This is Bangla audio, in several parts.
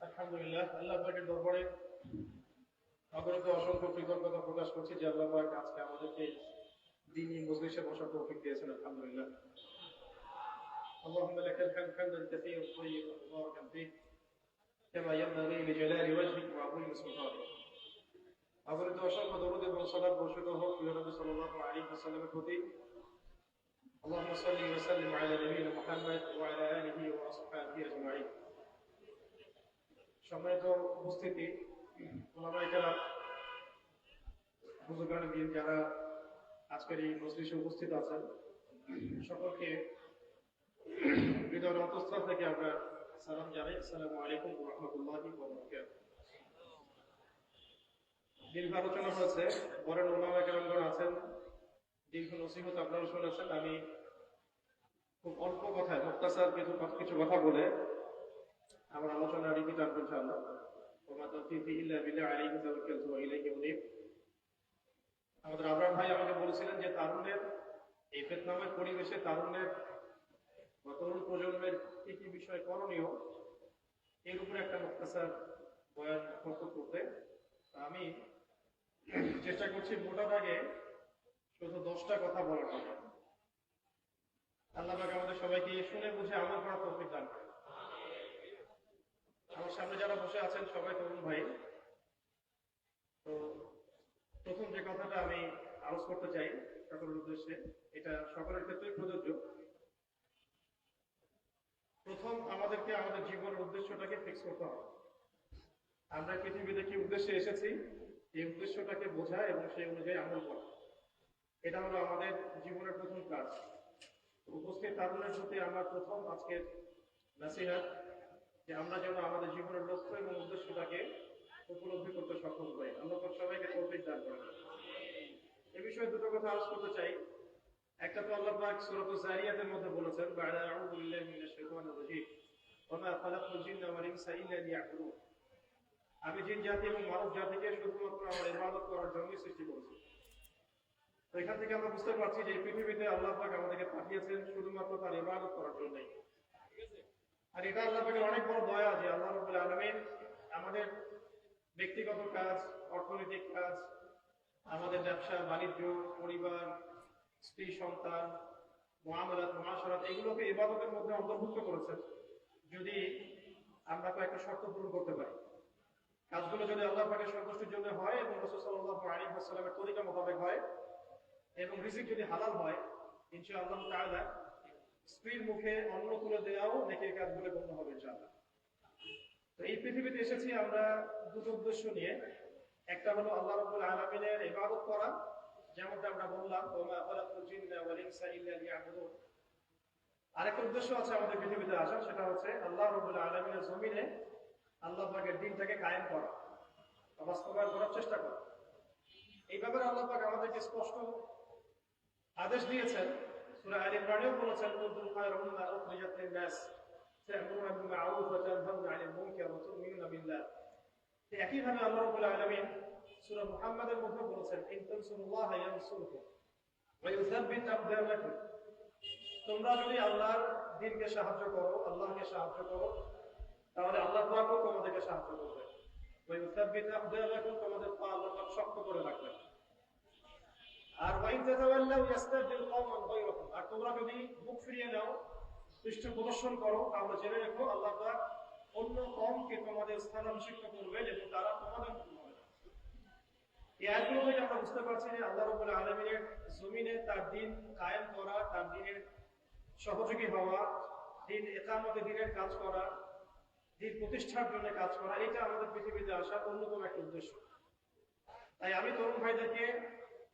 আলহামদুলিল্লাহ আল্লাহ পাকের দরবারে অগণিত অসংখ্য কৃতজ্ঞতা প্রকাশ করছি যে আল্লাহ পাক আজকে আমাদেরকে দিনই মজলিসে বসার তৌফিক দিয়েছেন আলহামদুলিল্লাহ اللهم لك الحمد حمدا كثيرا طيبا مباركا فيه كما ينبغي لجلال وجهك وعظيم سلطانك অগণিত অসংখ্য দরুদ এবং সালাত বর্ষিত হোক প্রিয় নবী সাল্লাল্লাহু আলাইহি ওয়াসাল্লামের প্রতি اللهم صل وسلم على نبينا محمد وعلى اله واصحابه اجمعين সম্মানিত উপস্থিতি ওলামায়ে কেরাম বুজুর্গান দিন যারা আজকের এই মজলিসে উপস্থিত আছেন সকলকে হৃদয়ের অন্তঃস্থল থেকে আমরা সালাম জানাই আসসালামু আলাইকুম ওয়া রাহমাতুল্লাহি ওয়া বারাকাতুহু দীর্ঘ আলোচনা হয়েছে বরেন ওলামা কেরামগণ আছেন দীর্ঘ নসিহত আপনারা শুনেছেন আমি খুব অল্প কথায় মুক্তাসার কিছু কিছু কথা বলে আমার আলোচনা রিপিট আনব ইনশাআল্লাহ। ওমা তাওফীকি ইল্লা বিল্লাহ আলাইহি ইলাইহি আমাদের ভাই আমাকে বলেছিলেন যে তারুণ্যের এই পরিবেশে তারুণ্যের বা প্রজন্মের কি কি বিষয় করণীয়, এর উপরে একটা মুক্তাসার বয়ান প্রস্তুত করতে। আমি চেষ্টা করছি মোটা দাগে শুধু দশটা কথা বলার জন্য। সবাইকে শুনে বুঝে আমল করার তৌফিক দান করেন। আমার সামনে যারা বসে আছেন, সবাই তরুণ ভাই। তো প্রথম যে কথাটা আমি আলোচ করতে চাই সকলের উদ্দেশ্যে, এটা সকলের ক্ষেত্রেই প্রযোজ্য। প্রথম আমাদেরকে আমাদের জীবনের উদ্দেশ্যটাকে ফিক্স করতে হবে। আমরা পৃথিবীতে কি উদ্দেশ্যে এসেছি, এই উদ্দেশ্যটাকে বোঝা এবং সেই অনুযায়ী আমল করা। এটা হলো আমাদের জীবনের প্রথম কাজ। উপস্থিত তারুণের প্রতি আমার প্রথম আজকের নাসিহাত যে আমরা যেন আমাদের জীবনের লক্ষ্য এবং উদ্দেশ্যটাকে উপলব্ধি করতে সক্ষম হই। পাক সবাইকে তৌফিক দান করেন। এ বিষয়ে দুটো কথা আলোচ করতে চাই। একটা তো আল্লাহ পাক সূরাতুজ জারিয়াতের মধ্যে বলেছেন বা'দা আউযু বিল্লাহি মিনাশ শাইতানির রাজীম, ওয়া মা খালাকতুল জিন্না ওয়াল ইনসা ইল্লা লিয়াবুদুন। আমি জিন জাতি এবং মানব জাতিকে শুধুমাত্র আমার ইবাদত করার জন্যই সৃষ্টি করেছি। এখান থেকে আমরা বুঝতে পারছি যে পৃথিবীতে আল্লাহ পাক আমাদেরকে পাঠিয়েছেন শুধুমাত্র তার ইবাদত করার জন্যই। আর এটা আল্লাহ পাকের অনেক বড় দয়া যে আল্লাহ রাব্বুল আলামিন আমাদের ব্যক্তিগত কাজ, অর্থনৈতিক কাজ, আমাদের ব্যবসা, বাণিজ্য, পরিবার, স্ত্রী, সন্তান মহামালাত মহাসরাত এগুলোকে ইবাদতের মধ্যে অন্তর্ভুক্ত করেছেন। যদি আমরা কয়েকটা শর্ত পূরণ করতে পারি। কাজগুলো যদি আল্লাহ পাকের সন্তুষ্টির জন্য হয় এবং রসুল সাল্লাল্লাহু আলাইহি ওয়াসাল্লামের তরিকা মোতাবেক হয় এবং রিজিক যদি হালাল হয়, ইনশাআল্লাহ তাআলা স্ত্রীর মুখে অন্ন তুলে দেওয়াও নেকির কাজ বলে গণ্য হবে ইনশাআল্লাহ। তো এই পৃথিবীতে এসেছি আমরা দুটো উদ্দেশ্য নিয়ে। একটা হলো আল্লাহ রাব্বুল আলামিনের ইবাদত করা, যেমনটা আমরা বললাম, ওমা খালাকুল জিন্না ওয়াল ইনসা ইল্লা লিয়াবুদুন। আরেকটা উদ্দেশ্য আছে আমাদের পৃথিবীতে আসা সেটা হচ্ছে আল্লাহ রাব্বুল আলামিনের জমিনে আল্লাহ পাকের দিনটাকে কায়েম করা। বাস্তবায়ন করার চেষ্টা করা। এই ব্যাপারে আল্লাহ পাক আমাদেরকে স্পষ্ট আদেশ দিয়েছেন, সূরা আলে ইমরানেও বলেছেন, কুনতুম খায়রা উম্মাহ উখরিজাত লিন-নাস, তা'মুরুনা বিল মা'রুফ ওয়া তানহাউনা 'আনিল মুনকার ওয়া তু'মিনুনা বিল্লাহ. আল্লাহ রাব্বুল আলামিন মুহাম্মাদের মধ্যে বলেছেন, ইন ওয়া ইউসাব্বিত আকদামাকুম তোমরা যদি আল্লাহর দ্বীনকে সাহায্য করো, আল্লাহকে সাহায্য করো, তাহলে আল্লাহ পাকও তোমাদেরকে সাহায্য করবে। ওই মুসাব্বিত আকদামাকুম তোমাদের পা আল্লাহ শক্ত করে রাখবেন। জমিনে তার দিন কায়েম করা, তার দিনের সহযোগী হওয়া, দিন একামতে দিনের কাজ করা, দিন প্রতিষ্ঠার জন্য কাজ করা, এটা আমাদের পৃথিবীতে আসার অন্যতম একটা উদ্দেশ্য। তাই আমি তরুণ ভাইদেরকে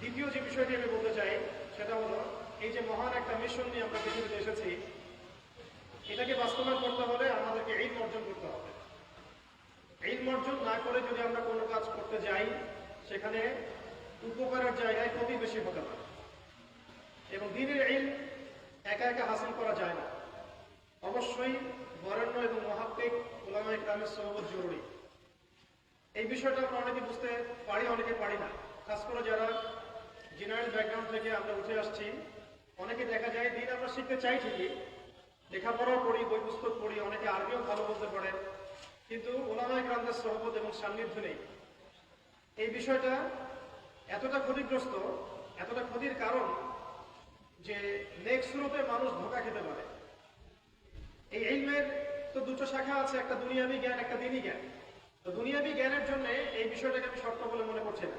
দ্বিতীয় যে বিষয়টি আমি বলতে চাই, সেটা হলো এই যে মহান একটা মিশন নিয়ে আমরা পৃথিবীতে এসেছি, এটাকে বাস্তবায়ন করতে হলে আমাদেরকে এই অর্জন করতে হবে। এই অর্জন না করে যদি আমরা কোনো কাজ করতে যাই, সেখানে উপকারের জায়গায় ক্ষতি বেশি হতে পারে। এবং দিনের এই একা একা হাসিল করা যায় না। অবশ্যই বরেণ্য এবং মহাত্মিক ওলামাই গ্রামের সহবত জরুরি। এই বিষয়টা আমরা অনেকে বুঝতে পারি, অনেকে পারি না। খাস করে যারা জেনারেল ব্যাকগ্রাউন্ড থেকে আমরা উঠে আসছি। অনেকে দেখা যায় দিন আমরা শিখতে চাই ঠিকই লেখাপড়াও পড়ি বই পুস্তক পড়ি, অনেকে আরবিও ভালো বলতে পারে কিন্তু ওলামাই গ্রামদের সহবত এবং সান্নিধ্য নেই। এই বিষয়টা এতটা ক্ষতিগ্রস্ত, এতটা ক্ষতির কারণ যে নেক্সট শুরুতে মানুষ ধোকা খেতে পারে। এই ইলমের তো দুটো শাখা আছে, একটা দুনিয়াবি জ্ঞান, একটা দিনই জ্ঞান। তো দুনিয়াবি জ্ঞানের জন্য এই বিষয়টাকে আমি শর্ত বলে মনে করছি না।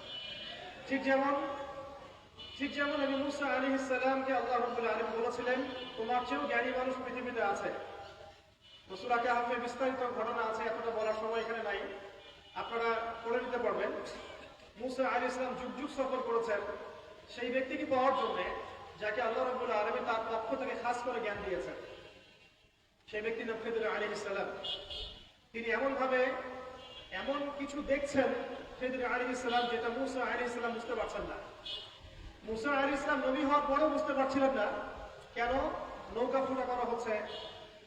ঠিক যেমন ঠিক যেমন নবী মুসা আলী ইসলামকে আল্লাহ রব্বুল আলম বলেছিলেন, তোমার চেয়েও জ্ঞানী মানুষ পৃথিবীতে আছে। রসুলাকে হাফে বিস্তারিত ঘটনা আছে এতটা বলার সময় এখানে নাই। আপনারা পড়ে নিতে পারবেন। মুসা আলী ইসলাম যুগ যুগ সফর করেছেন। সেই ব্যক্তিকে পাওয়ার জন্য যাকে আল্লাহ রব্বুল আলমী তার পক্ষ থেকে খাস করে জ্ঞান দিয়েছেন। সেই ব্যক্তি নক্ষেদুল আলী ইসলাম তিনি এমনভাবে এমন কিছু দেখছেন খেদুল আলী ইসলাম যেটা মুসা আলী ইসলাম বুঝতে পারছেন না। মুসা আলী ইসলাম নবী হওয়ার পরেও বুঝতে পারছিলেন না কেন নৌকা ফুটা করা হচ্ছে,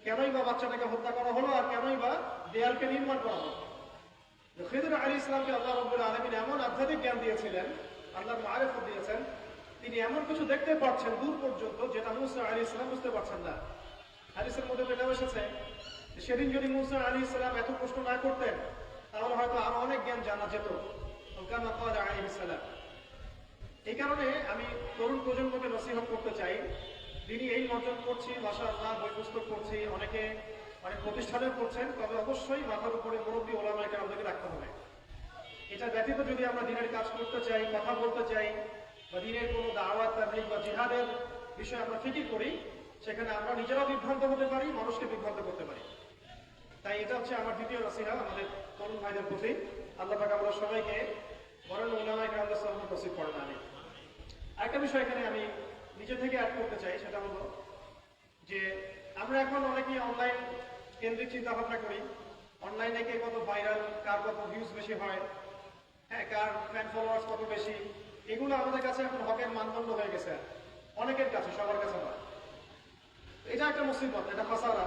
কেনই বা বাচ্চাটাকে হত্যা করা হলো আর কেনই বা দেয়ালকে নির্মাণ করা হলো। খেদুর আলী ইসলামকে আল্লাহ রব্বুল আলমিন এমন আধ্যাত্মিক জ্ঞান দিয়েছিলেন আল্লাহ মারেফত দিয়েছেন, তিনি এমন কিছু দেখতে পাচ্ছেন দূর পর্যন্ত যেটা মুসা আলী ইসলাম বুঝতে পারছেন না। হাদিসের মধ্যে এটাও এসেছে সেদিন যদি মুসা আলী ইসলাম এত প্রশ্ন না করতেন তাহলে হয়তো আরও অনেক জ্ঞান জানা যেত। এই কারণে আমি তরুণ প্রজন্মকে নসিহত করতে চাই। তিনি এই অর্জন করছি ভাষা আল্লাহ বই পুস্তক করছি অনেকে অনেক প্রতিষ্ঠানে করছেন, তবে অবশ্যই মাথার উপরে মুরব্বী ওলামাইকে আমাদেরকে রাখতে হবে। এটা ব্যতীত যদি আমরা দিনের কাজ করতে চাই, কথা বলতে চাই, বা দিনের কোনো দাওয়াত, তাবলিগ বা জিহাদের বিষয়ে আমরা ফিকির করি, সেখানে আমরা নিজেরাও বিভ্রান্ত হতে পারি, মানুষকে বিভ্রান্ত করতে পারি। তাই এটা হচ্ছে আমার দ্বিতীয় নসিহা আমাদের তরুণ ভাইদের প্রতি। আল্লাহ পাক আমরা সবাইকে বরং ওলামাইকে আমাদের সহমত নসিব করেন আমি আরেকটা বিষয় এখানে আমি নিজে থেকে অ্যাড করতে চাই, সেটা হলো যে আমরা এখন অনেকেই অনলাইন কেন্দ্রিক চিন্তা ভাবনা করি অনলাইনে কে কত ভাইরাল কার কত ভিউজ বেশি হয় হ্যাঁ কার ফ্যান ফলোয়ার্স কত বেশি, এগুলো আমাদের কাছে এখন হকের মানদণ্ড হয়ে গেছে। অনেকের কাছে, সবার কাছে নয়। এটা একটা মুসিবত, এটা ফাসারা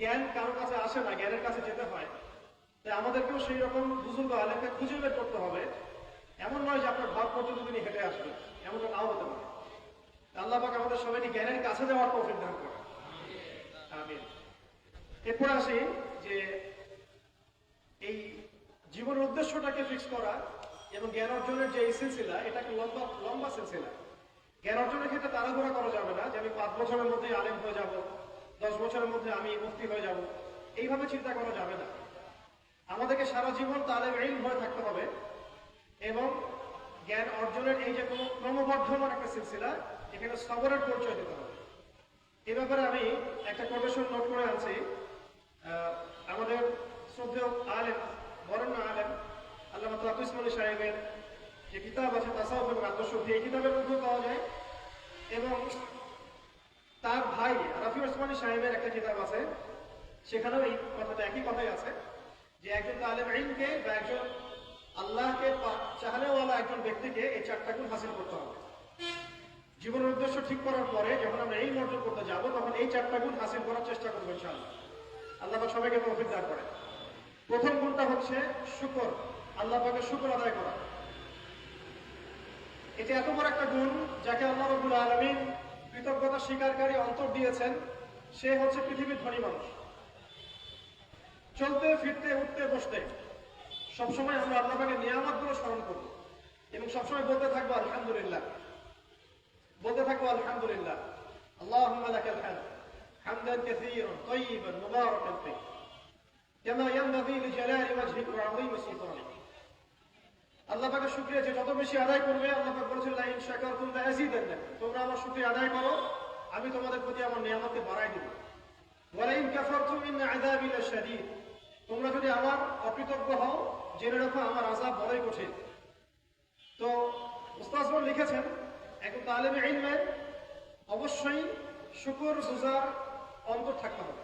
জ্ঞান কারোর কাছে আসে না, জ্ঞানের কাছে যেতে হয়। তাই আমাদেরকেও সেই রকম বুজুর্গ আলেমকে খুঁজে বের করতে হবে। এমন নয় যে আপনার ঘর পর্যন্ত তিনি হেঁটে আসবেন এমনটা নাও হতে পারে আল্লাহ পাক আমাদের সবাইকে জ্ঞানের কাছে যাওয়ার তৌফিক দান করে এরপর আসি যে এই জীবনের উদ্দেশ্যটাকে ফিক্স করা এবং জ্ঞান অর্জনের যে সিলসিলা, এটাকে লম্বা লম্বা সিলসিলা। জ্ঞান অর্জনের ক্ষেত্রে তাড়াহুড়া করা যাবে না যে আমি পাঁচ বছরের মধ্যে আলেম হয়ে যাব। দশ বছরের মধ্যে আমি মুক্তি হয়ে যাব। এইভাবে চিন্তা করা যাবে না। আমাদেরকে সারা জীবন তালেম এই হয়ে থাকতে হবে এবং জ্ঞান অর্জনের এই যে কোনো ক্রমবর্ধমান একটা সিলসিলা, এখানে সবরের পরিচয় দিতে হবে। এ ব্যাপারে আমি একটা কোটেশন নোট করে আনছি। আমাদের শ্রদ্ধেয় আলেম, বরেণ্য আলেম আল্লাহ তাকু ইসমানী সাহেবের যে কিতাব আছে তাসাউফ এবং আত্মশুদ্ধি এই কিতাবের মধ্যেও পাওয়া যায়। এবং তার ভাই রাফি ওসমানী সাহেবের একটা কিতাব আছে। সেখানেও এই কথাটা, একই কথাই আছে যে একজন তালেম আইনকে বা একজন আল্লাহকে পা- একজন ব্যক্তিকে এই চারটা গুণ হাসিল করতে হবে। জীবনের উদ্দেশ্য ঠিক করার পরে যখন আমরা এই অর্জন করতে যাব, তখন এই চারটা গুণ হাসিল করার চেষ্টা করব ইনশাআল্লাহ। আল্লাহ পাক সবাইকে তৌফিক দান করে প্রথম গুণটা হচ্ছে শুকর। আল্লাহ পাকের শুকর আদায় করা। এটা এত বড় একটা গুণ যাকে আল্লাহ রবুল আলমিন কৃতজ্ঞতা স্বীকারকারী অন্তর দিয়েছেন, সে হচ্ছে পৃথিবীর ধনী মানুষ। চলতে, ফিরতে, উঠতে, বসতে, সবসময় আমরা আল্লাহকে পাকের নিয়ামতগুলো স্মরণ করব এবং সবসময় বলতে থাকব, আলহামদুলিল্লাহ। বলতে থাকব, আলহামদুলিল্লাহ। আল্লাহ লাকাল হামদ, হামদান কাসীরান তাইয়িবান মুবারাকান আল্লাহ পাকের শুকরিয়া যে যত বেশি আদায় করবে, আল্লাহ পাক বলেছেন, লা ইন শাকারতুম লা আযীদান্নাকুম তোমরা আমার শুকরিয়া আদায় করো, আমি তোমাদের প্রতি আমার নিয়ামতকে বাড়াই দেব। ওয়া লা ইন আযাবি লাশাদীদ। তোমরা যদি আমার অকৃতজ্ঞ হও, জেনে রাখো আমার আযাব বড়ই কঠিন। তো উস্তাজগণ লিখেছেন একজন তালেবে ইলমের অবশ্যই শুকর গুজার অন্তর থাকতে হবে।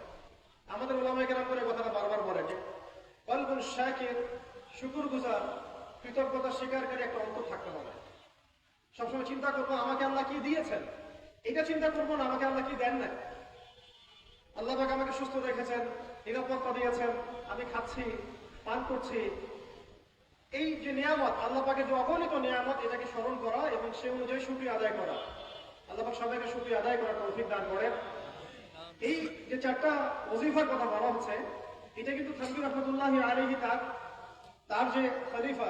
আমাদের ওলামাই কেরাম করে কথাটা বারবার বলে কলবুল শাকের, শুকুর গুজার কৃতজ্ঞতা স্বীকারকারী একটা অন্তর থাকতে হবে। সবসময় চিন্তা করব, আমাকে আল্লাহ কি দিয়েছেন? এটা চিন্তা করব না, আমাকে আল্লাহ কি দেন না আল্লাহ পাক আমাকে সুস্থ রেখেছেন, নিরাপত্তা দিয়েছেন, আমি খাচ্ছি, পান করছি। এই যে নিয়ামত, আল্লাহ পাকের যে অগণিত নিয়ামত, এটাকে স্মরণ করা এবং সে অনুযায়ী সুক্রিয়া আদায় করা। আল্লাহ পাক সবাইকে সুক্রিয়া আদায় করার তৌফিক দান করেন। এই যে চারটা ওজিফার কথা বলা হচ্ছে, এটা কিন্তু থানবির রহমতুল্লাহ আলহি তার তার যে খলিফা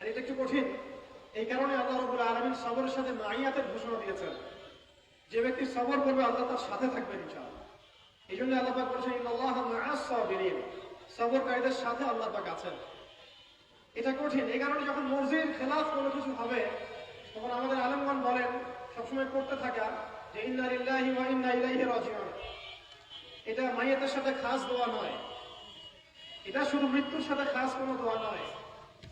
আর এটা একটু কঠিন। এই কারণে আল্লাহ রবুল আলমিন সবরের সাথে মাইয়াতের ঘোষণা দিয়েছেন। যে ব্যক্তি সবর করবে, আল্লাহ তার সাথে থাকবে ইনশাআল্লাহ। এই জন্য আল্লাহ পাক বলছেন মা'আস সাবিরিন। সবরকারীদের সাথে আল্লাহ পাক আছেন। এটা কঠিন। এই কারণে যখন মর্জির খেলাফ কোনো কিছু হবে, তখন আমাদের আলমগণ বলেন, সবসময় করতে থাকা যে, ইন্না লিল্লাহি ওয়া ইন্না ইলাইহি রাজিউন। এটা মাইয়াতের সাথে খাস দোয়া নয়। এটা শুধু মৃত্যুর সাথে খাস কোনো দোয়া নয়।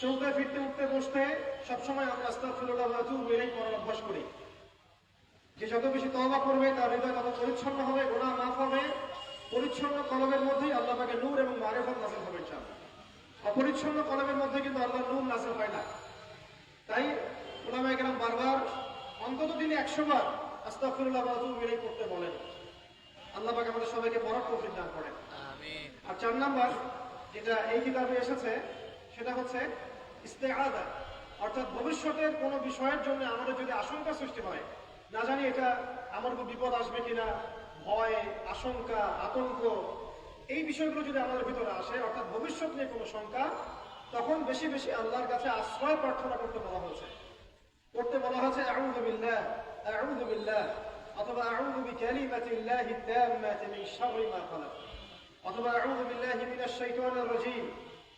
চলতে ফিরতে উঠতে বসতে সবসময় আমরা আতুবু ইলাইহি করার অভ্যাস করি। যে যত বেশি তওবা করবে তার হৃদয় তত পরিচ্ছন্ন হবে গুনাহ মাফ হবে। পরিচ্ছন্ন কলমের মধ্যেই আল্লাহ পাকে নূর এবং মারিফত নাযিল হবে অপরিচ্ছন্ন কলমের মধ্যে কিন্তু আল্লাহর নূর নাযিল হয় না। তাই ওলামায়ে কেরাম বারবার অন্তত দিনে একশো বার আতুবু ইলাইহি করতে বলেন। আল্লাহ পাক আমাদের সবাইকে পড়ার প্রফিট দান করেন। আর চার নাম্বার যেটা এই কিতাবে এসেছে সেটা হচ্ছে ইস্তেআদা অর্থাৎ ভবিষ্যতের কোনো বিষয়ের জন্য আমাদের যদি আশঙ্কা সৃষ্টি হয়, না জানি এটা আমার উপর বিপদ আসবে কিনা, ভয়, আশঙ্কা, আতঙ্ক, এই বিষয়গুলো যদি আমাদের ভিতরে আসে, অর্থাৎ ভবিষ্যৎ নিয়ে কোনো শঙ্কা, তখন বেশি বেশি আল্লাহর কাছে আশ্রয় প্রার্থনা করতে বলা হয়েছে। করতে বলা হয়েছে অথবা অথবা মিনাশ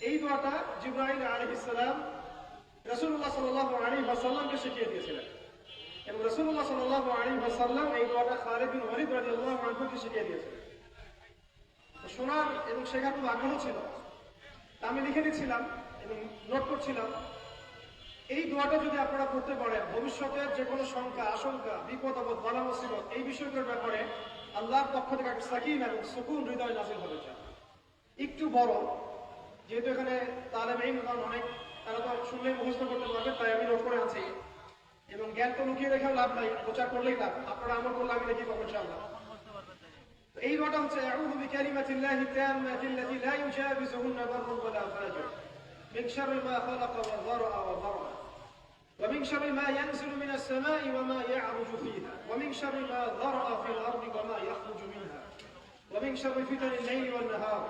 এই দোয়াটা জিব্রাহিম আলহিস সালাম রসুল্লাহ সাল্লাহ আলী ওয়াসাল্লামকে শিখিয়ে দিয়েছিলেন। এবং রসুল্লাহ সাল্লাহ আলী ওয়াসাল্লাম এই দোয়াটা খালেদ বিন ওয়ালিদ রাদিয়াল্লাহু আনহুকে শিখিয়ে দিয়েছিলেন। শোনার এবং শেখার খুব আগ্রহ ছিল। আমি লিখে দিচ্ছিলাম এবং নোট করছিলাম। এই দোয়াটা যদি আপনারা করতে পারেন, ভবিষ্যতের যে কোনো শঙ্কা, আশঙ্কা, বিপদ, আপদ বালা মুসিবত এই বিষয়গুলোর ব্যাপারে আল্লাহর পক্ষ থেকে একটা এবং সুকুন হৃদয় নাজিল হবে চান একটু বড় যেহেতু এখানে তালেম এই অনেক তারা তো শুনলেই মুখস্থ করতে পারবে তাই আমি নোট করে আছি এবং জ্ঞান তো লুকিয়ে রেখেও লাভ নাই প্রচার করলেই লাভ আপনারা আমল করলে আমি দেখি পাবো ইনশাআল্লাহ তো এই ঘটনা হচ্ছে আউযু বিকালিমাতিল্লাহি তাম্মাতি আল্লাতি লা ইউজাবিজুহুন্না বাররুন ওয়ালা ফাজির من شر ما خلق والضرع والضرع ومن شر ما ينزل من السماء وما يعرج فيها ومن شر ما ذرأ في الأرض وما يخرج منها ومن شر فتن الليل والنهار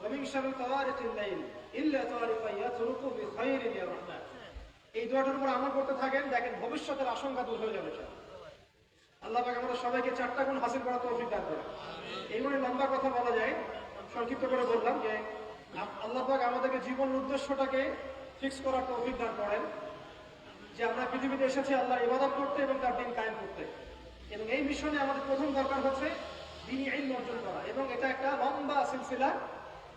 ومن شر طوارق الليل إلا طارقا يطرق بخير يا رحمن এই দোয়াটার উপর আমল করতে থাকেন দেখেন ভবিষ্যতের আশঙ্কা দূর হয়ে যাবে স্যার আল্লাহ পাক আমাদের সবাইকে চারটা গুণ হাসিল করা তৌফিক দান করে এইগুলো লম্বা কথা বলা যায় সংক্ষিপ্ত করে বললাম যে আ- আল্লাহ পাক আমাদেরকে জীবন উদ্দেশ্যটাকে ফিক্স করার তৌফিক দান করেন যে আমরা পৃথিবীতে এসেছি আল্লাহ ইবাদত করতে এবং তার দিন কায়েম করতে এবং এই মিশনে আমাদের প্রথম দরকার হচ্ছে দিনই আইন অর্জন করা এবং এটা একটা লম্বা সিলসিলা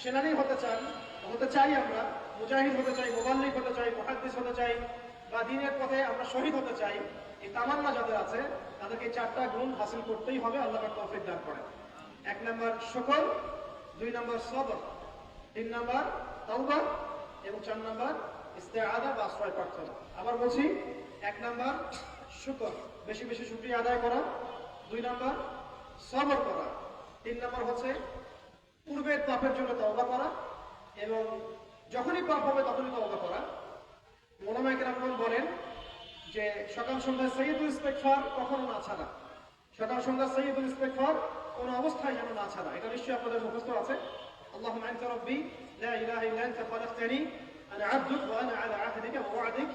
সেনানি হতে চান হতে চাই আমরা, মুজাহিদ হতে চাই, মোবাল্লিক হতে চাই, মহাদ্দিস হতে চাই, বা দিনের পথে আমরা শহীদ হতে চাই, এই তামান্না যাদের আছে, তাদেরকে চারটা গুণ হাসিল করতেই হবে, আল্লাহ তৌফিক দান করেন। এক নম্বর শুকর, দুই নম্বর সবর, তিন নম্বর তাওবা, এবং চার নম্বর ইস্তেআদা বা আশ্রয় প্রার্থনা। আবার বলছি, এক নম্বর শুকর, বেশি বেশি শুকরিয়া আদায় করা, দুই নম্বর সবর করা, তিন নম্বর হচ্ছে পূর্বের পাপের জন্য তওবা করা এবং যখনই পাপ হবে তখনই তওবা করা মোলামাইকে রহমান বলেন যে সকাল সন্ধ্যা সৈয়দুল ইস্তেকফার কখনো না ছাড়া সকাল সন্ধ্যা সৈয়দুল ইস্তেকফার কোন অবস্থায় যেন না ছাড়া এটা নিশ্চয়ই আপনাদের মুখস্থ আছে اللهم انت ربي لا اله الا انت خلقتني انا عبدك وانا على عهدك ووعدك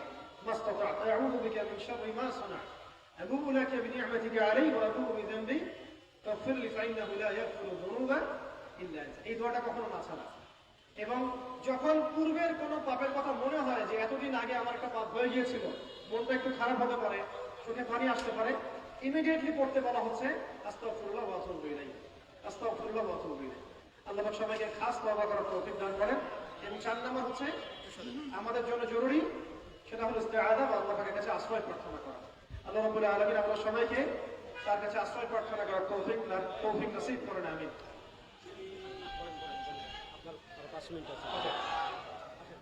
ما استطعت اعوذ بك من شر ما صنعت ابوء لك بنعمتك علي وابوء بذنبي فاغفر لي فانه لا يغفر الذنوب الا انت এই দোয়াটা কখনো না। ছাড়া এবং যখন পূর্বের কোনো পাপের কথা মনে হয় যে এতদিন আগে আমার একটা পাপ হয়ে গিয়েছিল, মনটা একটু খারাপ হতে পারে, চোখে পানি আসতে পারে ইমিডিয়েটলি পড়তে বলা হচ্ছে আতুবু ইলাইহি। আস্তাগফিরুল্লাহ ওয়া আতুবু ইলাইহি। আল্লাহ সবাইকে খাস তওবা করার তৌফিক দান করেন। এবং চার নাম্বার হচ্ছে, আমাদের জন্য জরুরি, সেটা হলো ইস্তেআদা বা আল্লাহ পাকের কাছে আশ্রয় প্রার্থনা করা। আল্লাহ রাব্বুল আলামিন আমাদের সবাইকে তার কাছে আশ্রয় প্রার্থনা করার তৌফিক তৌফিক নসিব করেন, আমিন।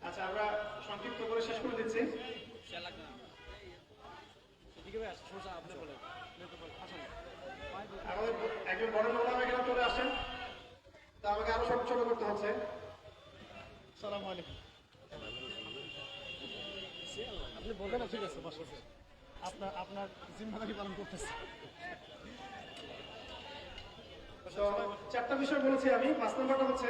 আচ্ছা আমরা সংক্ষিপ্ত করে শেষ করে দিচ্ছি। আমাদের একজন বড় নোলাম এখানে চলে আসেন তা আমাকে আরও ছোট ছোট করতে হচ্ছে। সালাম আলাইকুম। আপনি বলবেন না ঠিক আছে আপনার আপনার জিম্মাদারি পালন করতেছে। চারটা বিষয় বলেছি আমি। পাঁচ নম্বরটা হচ্ছে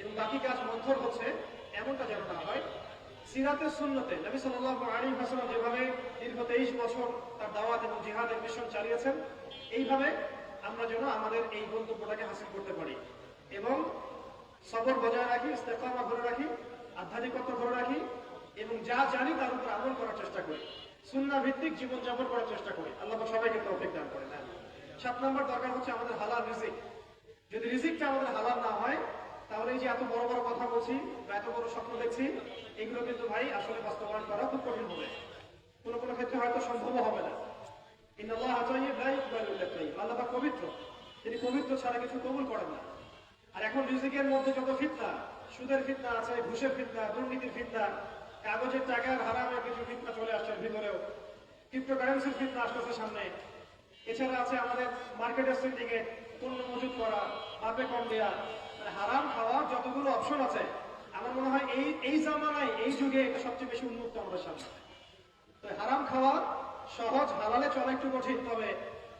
এবং বাকি কাজ মন্থর হচ্ছে, এমনটা যেন না হয়। সিরাতের সুন্নতে নবী সাল্লাল্লাহু আলাইহি ওয়াসাল্লাম যেভাবে দীর্ঘ তেইশ বছর তার দাওয়াত এবং জিহাদের মিশন চালিয়েছেন, এইভাবে আমরা যেন আমাদের এই গন্তব্যটাকে হাসিল করতে পারি। এবং সবর বজায় রাখি ইস্তেকামা ধরে রাখি আধ্যাত্মিকতা ধরে রাখি, এবং যা জানি তার উপর আমল করার চেষ্টা করি। সুন্না ভিত্তিক জীবনযাপন করার চেষ্টা করি। আল্লাহ সবাইকে তৌফিক দান করেন হ্যাঁ। সাত নম্বর দরকার হচ্ছে আমাদের হালাল রিজিক। যদি রিজিকটা আমাদের হালাল না হয় তাহলে এই যে এত বড় বড় কথা বলছি বা এত বড় স্বপ্ন দেখছি, এগুলো কিন্তু ভাই আসলে বাস্তবায়ন করা খুব কঠিন হবে। কোনো কোনো ক্ষেত্রে হয়তো সম্ভব হবে না। আছে, ঘুষের দুর্নীতির কাগজের কিছু চলে আসছে ভিতরেও। সামনে। এছাড়া আছে আমাদের মার্কেটের সিন্ডিকেট পণ্য করা মাপে কম মানে হারাম খাওয়ার যতগুলো অপশন আছে, আমার মনে হয় এই এই জামানায় এই যুগে এটা সবচেয়ে বেশি উন্মুক্ত আমাদের সামনে। তো হারাম খাওয়া সহজ, হালালে চলা একটু কঠিন, তবে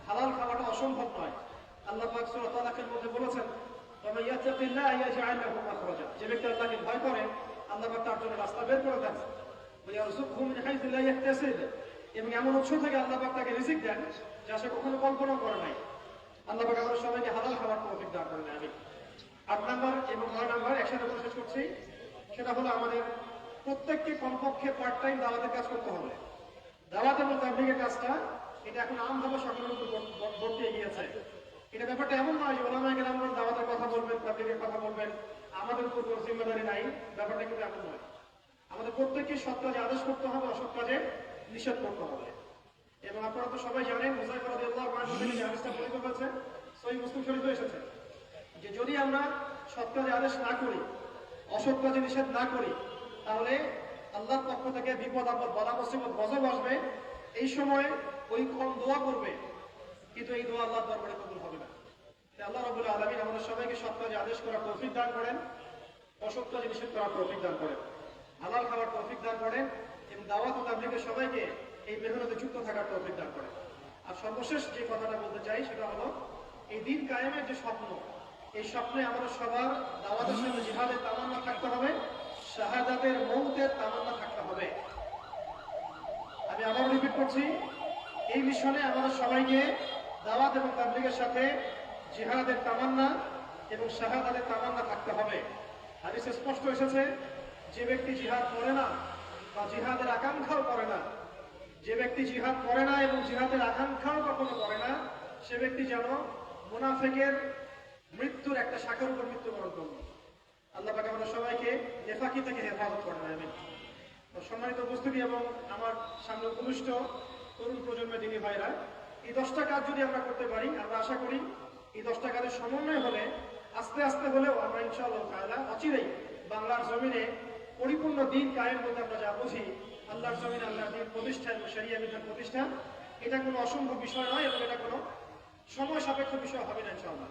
হালাল খাওয়াটা অসম্ভব নয়। আল্লাহ তালাকের মধ্যে বলেছেন তবে ইয়াত্তাকিল্লাহ ইয়াজআল মাখরাজা যে ব্যক্তি আল্লাহকে ভয় করে, আল্লাহ পাক তার জন্য রাস্তা বের করে দেন। ওয়ারযুকহু মিন ইয়াহতাসিব এবং এমন উৎস থেকে আল্লাহ পাক তাকে রিজিক দেন, যা সে কখনো কল্পনা করে নাই। আল্লাহ পাক আমাদের সবাইকে হালাল খাবার তৌফিক দান করেন আমি আট নাম্বার এবং নয় নাম্বার একসাথে বলে শেষ করছি। সেটা হলো আমাদের প্রত্যেককে কমপক্ষে পার্ট টাইম দাওয়াতের কাজ করতে হবে। দাওয়াত এবং তাবলিগের কাজটা, এটা এখন আমভাবে সকলের বর- বর- এটা ব্যাপারটা এমন নয় যে ওলামায় গেলে দাওয়াতের কথা বলবেন, তাবলিগের কথা বলবেন। আমাদের উপর কোনো জিম্মেদারি নাই, ব্যাপারটা কিন্তু এমন নয়। আমাদের প্রত্যেককে সৎ কাজে আদেশ করতে হবে, অসৎ কাজে নিষেধ করতে হবে। এবং আপনারা তো সবাই জানেন আনহু থেকে যে হাদিসটা বর্ণিত হয়েছে, সহিহ মুসলিম শরীফে এসেছে। যে যদি আমরা সৎ কাজে আদেশ না করি অসৎ কাজে নিষেধ না করি, তাহলে আল্লাহর পক্ষ থেকে বিপদ, আপদ, বাধা, মুসিবত, গজব আসবে। এই সময় ওই কম দোয়া করবে, কিন্তু এই দোয়া আল্লাহর দরবারে কবুল হবে না। আল্লাহ রাব্বুল আলামিন আমাদের সবাইকে সৎ কাজে আদেশ করার তৌফিক দান করেন অসৎ কাজে নিষেধ করার তৌফিক দান করেন, হালাল খাবার তৌফিক দান করেন, এবং দাওয়াত ও তাবলীগের সবাইকে এই মেহনতে যুক্ত থাকার তৌফিক দান করেন। আর সর্বশেষ যে কথাটা বলতে চাই, সেটা হলো, এই দিন কায়েমের যে স্বপ্ন এই স্বপ্নে আমাদের সবার, দাওয়াতের সাথে জিহাদের তামান্না থাকতে হবে, শাহাদাতের মৌতের তামান্না থাকতে হবে। আমি আবার রিপিট করছি, এই মিশনে আমাদের সবাইকে দাওয়াত এবং তাবলিগের সাথে জিহাদের তামান্না এবং শাহাদাতের তামান্না থাকতে হবে। হাদিসে স্পষ্ট এসেছে, যে ব্যক্তি জিহাদ করে না বা জিহাদের আকাঙ্ক্ষাও করে না, যে ব্যক্তি জিহাদ করে না এবং জিহাদের আকাঙ্ক্ষাও কখনো করে না, সে ব্যক্তি যেন মুনাফেকের মৃত্যুর একটা শাখার উপর মৃত্যুবরণ করবে আল্লাহ পাক আমাদের সবাইকে নেফাকি থেকে হেফাজত করেন আমি সম্মানিত উপস্থিতি এবং আমার সামনে উপবিষ্ট তরুণ প্রজন্মের দিনী ভাইরা, এই দশটা কাজ যদি আমরা করতে পারি, আমরা আশা করি এই দশটা কাজের সমন্বয় হলে, আস্তে আস্তে হলেও আমরা ইনশাআল্লাহ তাআলা অচিরেই বাংলার জমিনে পরিপূর্ণ দিন কায়ের বলতে আমরা যা বুঝি, আল্লাহর জমিনে, আল্লাহর দিন প্রতিষ্ঠা এবং শরিয়া বিধান প্রতিষ্ঠা, এটা কোনো অসম্ভব বিষয় নয় এবং এটা কোনো সময় সাপেক্ষ বিষয় হবে না ইনশাআল্লাহ।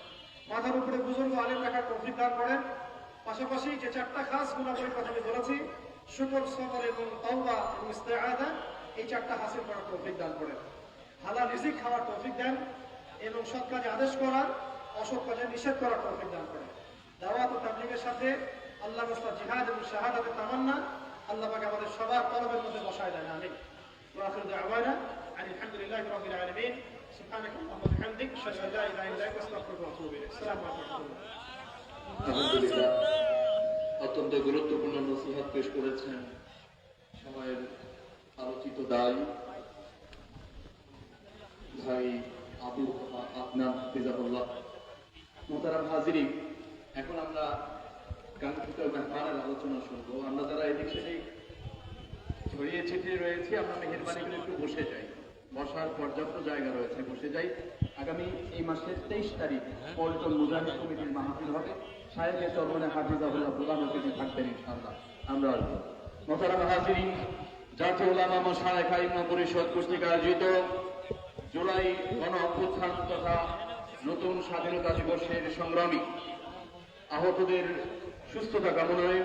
মাথার উপরে বুজুর্গ আলেম রাখার টফিক দান করেন। পাশাপাশি যে চারটা খাস গুণাবলীর কথা আমি বলেছি, শুকর, সবর এবং তওবা এবং ইস্তেহাদা এই চারটা হাসিল করার তৌফিক দান করেন। হালা রিজিক খাওয়ার টফিক দেন এবং সৎ কাজে আদেশ করার, অসৎ কাজে নিষেধ করার টফিক দান করেন। দাওয়াত ও তাবলিগের সাথে আল্লাহ মোস্তা জিহাদ এবং শাহাদাতে তামান্না, আল্লাহ পাকে আমাদের সবার তলবের মধ্যে বসায় দেন আমি ওয়াখির দাওয়ানা আলহামদুলিল্লাহি রাব্বিল আলামিন। سبحانك اللهم وبحمدك اشهد ان لا اله الا انت استغفرك واتوب اليك السلام عليكم ورحمه الله আলহামদুলিল্লাহ অত্যন্ত গুরুত্বপূর্ণ নসিহত পেশ করেছেন সময়ের আলোচিত দায় ভাই আবু আপনার হাফিজাহুল্লাহ মোতারাম হাজিরি এখন আমরা কাঙ্ক্ষিত মেহমানের আলোচনা শুনবো আমরা যারা এদিক সেদিক ছড়িয়ে ছিটিয়ে রয়েছে আমরা মেহরবানি করে একটু বসে যাই বসার পর্যাপ্ত জায়গা রয়েছে। বসে যাই। আগামী এই মাসের তেইশ তারিখ পল্টন মুজাহিদ কমিটির মাহফিল হবে। সাহেবের চরমনে হাফিজাহুল্লাহ প্রধান অতিথি থাকবেন ইনশাআল্লাহ। আমরা আসব। মোতারাম হাজিরি জাতীয় উলামা মশায় কাইমা পরিষদ কর্তৃক আয়োজিত জুলাই গণ অভ্যুত্থান তথা নতুন স্বাধীনতা দিবসের সংগ্রামী আহতদের সুস্থতা কামনায়